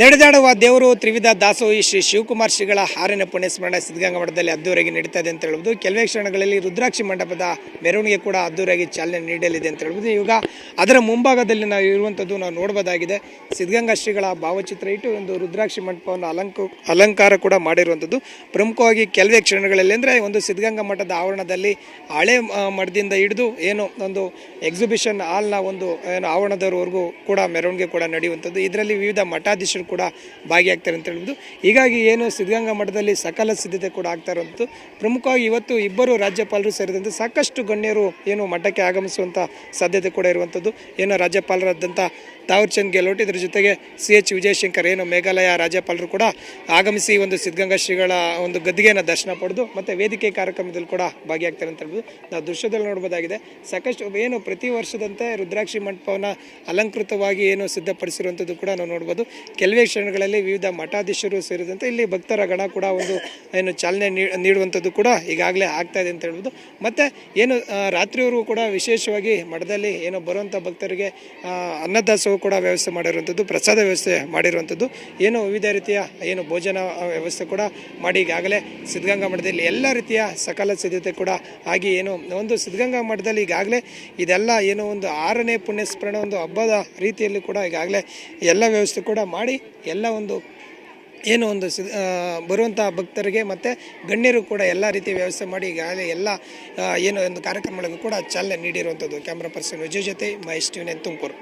ನಡೆದಾಡುವ ದೇವರು ತ್ರಿವಿಧ ದಾಸೋಹಿ ಶ್ರೀ ಶಿವಕುಮಾರ್ ಶ್ರೀಗಳ ಆರನೇ ಪುಣ್ಯಸ್ಮರಣ ಸಿದ್ಧಗಂಗಾ ಮಠದಲ್ಲಿ ಅದ್ದೂರಿಯಾಗಿ ನಡೀತಾ ಇದೆ ಅಂತ ಹೇಳ್ಬೋದು ಕೆಲವೇ ಕ್ಷಣಗಳಲ್ಲಿ ರುದ್ರಾಕ್ಷಿ ಮಂಟಪದ ಮೆರವಣಿಗೆ ಕೂಡ ಅದ್ದೂರಿಯಾಗಿ ಚಾಲನೆ ನೀಡಲಿದೆ ಅಂತ ಹೇಳ್ಬೋದು ಇವಾಗ ಅದರ ಮುಂಭಾಗದಲ್ಲಿ ನಾವು ಇರುವಂಥದ್ದು ನಾವು ನೋಡಬಹುದಾಗಿದೆ. ಸಿದ್ಧಗಂಗಾ ಶ್ರೀಗಳ ಭಾವಚಿತ್ರ ಇಟ್ಟು ಒಂದು ರುದ್ರಾಕ್ಷಿ ಮಂಟಪವನ್ನು ಅಲಂಕ, ಅಲಂಕಾರ ಕೂಡ ಮಾಡಿರುವಂಥದ್ದು ಪ್ರಮುಖವಾಗಿ ಕೆಲವೇ ಕ್ಷಣಗಳಲ್ಲಿ ಅಂದರೆ ಒಂದು ಸಿದ್ಧಗಂಗಾ ಮಠದ ಆವರಣದಲ್ಲಿ ಹಳೆ ಮಠದಿಂದ ಹಿಡಿದು ಏನು ಒಂದು ಎಕ್ಸಿಬಿಷನ್ ಹಾಲ್ನ ಒಂದು, ಏನು ಆವರಣದವರೆಗೂ ಕೂಡ ಮೆರವಣಿಗೆ ಕೂಡ ನಡೆಯುವಂಥದ್ದು ಇದರಲ್ಲಿ ವಿವಿಧ ಮಠಾಧೀಶರು ಕೂಡ ಭಾಗಿಯಾಗ್ತಾರೆ ಅಂತ ಹೇಳ್ಬೋದು ಹೀಗಾಗಿ ಏನು ಸಿದ್ಧಗಂಗಾ ಮಠದಲ್ಲಿ ಸಕಲ ಸಿದ್ಧತೆ ಕೂಡ ಆಗ್ತಾ ಇರುವಂಥದ್ದು. ಪ್ರಮುಖವಾಗಿ ಇವತ್ತು ಇಬ್ಬರು ರಾಜ್ಯಪಾಲರು ಸೇರಿದಂತೆ ಸಾಕಷ್ಟು ಗಣ್ಯರು ಏನು ಮಠಕ್ಕೆ ಆಗಮಿಸುವಂಥ ಸಾಧ್ಯತೆ ಕೂಡ ಇರುವಂಥದ್ದು. ಏನು ರಾಜ್ಯಪಾಲರಾದಂಥ ತಾವರ್ಚಂದ್ ಗೆಹ್ಲೋಟ್ ಇದ್ರ ಜೊತೆಗೆ ಸಿ ಎಚ್ ವಿಜಯಶಂಕರ್ ಏನು ಮೇಘಾಲಯ ರಾಜ್ಯಪಾಲರು ಕೂಡ ಆಗಮಿಸಿ ಒಂದು ಸಿದ್ಧಗಂಗಾ ಶ್ರೀಗಳ ಒಂದು ಗದ್ದಿಗೆಯನ್ನು ದರ್ಶನ ಪಡೆದು ಮತ್ತು ವೇದಿಕೆ ಕಾರ್ಯಕ್ರಮದಲ್ಲಿ ಕೂಡ ಭಾಗಿಯಾಗ್ತಾರೆ ಅಂತ ಹೇಳ್ಬೋದು ನಾವು ದೃಶ್ಯದಲ್ಲಿ ನೋಡ್ಬೋದಾಗಿದೆ. ಸಾಕಷ್ಟು ಏನು ಪ್ರತಿ ವರ್ಷದಂತೆ ರುದ್ರಾಕ್ಷಿ ಮಂಟಪವನ್ನು ಅಲಂಕೃತವಾಗಿ ಏನು ಸಿದ್ಧಪಡಿಸಿರುವಂಥದ್ದು ಕೂಡ ನಾವು ನೋಡ್ಬೋದು. ಕೆಲವೇ ಕ್ಷಣಗಳಲ್ಲಿ ವಿವಿಧ ಮಠಾಧೀಶರು ಸೇರಿದಂತೆ ಇಲ್ಲಿ ಭಕ್ತರ ಗಣ ಕೂಡ ಒಂದು, ಏನು ಚಾಲನೆ ನೀಡುವಂಥದ್ದು ಕೂಡ ಈಗಾಗಲೇ ಆಗ್ತಾ ಇದೆ ಅಂತ ಹೇಳ್ಬೋದು. ಮತ್ತು ಏನು ರಾತ್ರಿವರೆಗೂ ಕೂಡ ವಿಶೇಷವಾಗಿ ಮಠದಲ್ಲಿ ಏನು ಬರುವಂಥ ಭಕ್ತರಿಗೆ ಅನ್ನದಾಸೋಹ ಕೂಡ ವ್ಯವಸ್ಥೆ ಮಾಡಿರುವಂಥದ್ದು, ಪ್ರಸಾದ ವ್ಯವಸ್ಥೆ ಮಾಡಿರುವಂಥದ್ದು, ಏನು ವಿವಿಧ ರೀತಿಯ, ಏನು ಭೋಜನ ವ್ಯವಸ್ಥೆ ಕೂಡ ಮಾಡಿ ಈಗಾಗಲೇ ಸಿದ್ಧಗಂಗಾ ಮಠದಲ್ಲಿ ಎಲ್ಲ ರೀತಿಯ ಸಕಲ ಸಿದ್ಧತೆ ಕೂಡ ಆಗಿ ಏನು, ಒಂದು ಸಿದ್ಧಗಂಗಾ ಮಠದಲ್ಲಿ ಈಗಾಗಲೇ ಇದೆಲ್ಲ ಏನು ಒಂದು ಆರನೇ ಪುಣ್ಯಸ್ಮರಣ, ಒಂದು ಹಬ್ಬದ ರೀತಿಯಲ್ಲಿ ಕೂಡ ಈಗಾಗಲೇ ಎಲ್ಲ ವ್ಯವಸ್ಥೆ ಕೂಡ ಮಾಡಿ ಎಲ್ಲ ಒಂದು ಏನು ಒಂದು ಸಿ ಬರುವಂಥ ಭಕ್ತರಿಗೆ ಮತ್ತು ಗಣ್ಯರು ಕೂಡ ಎಲ್ಲ ರೀತಿಯ ವ್ಯವಸ್ಥೆ ಮಾಡಿ ಈಗಾಗಲೇ ಎಲ್ಲ ಏನು ಒಂದು ಕಾರ್ಯಕ್ರಮಗಳಿಗೂ ಕೂಡ ಚಾಲನೆ ನೀಡಿರುವಂಥದ್ದು ಕ್ಯಾಮ್ರಾ ಪರ್ಸನ್ ವಿಜಯ್ ಜೊತೆ ಮಹೇಶ್ ಟಿವಿ ತುಮಕೂರು.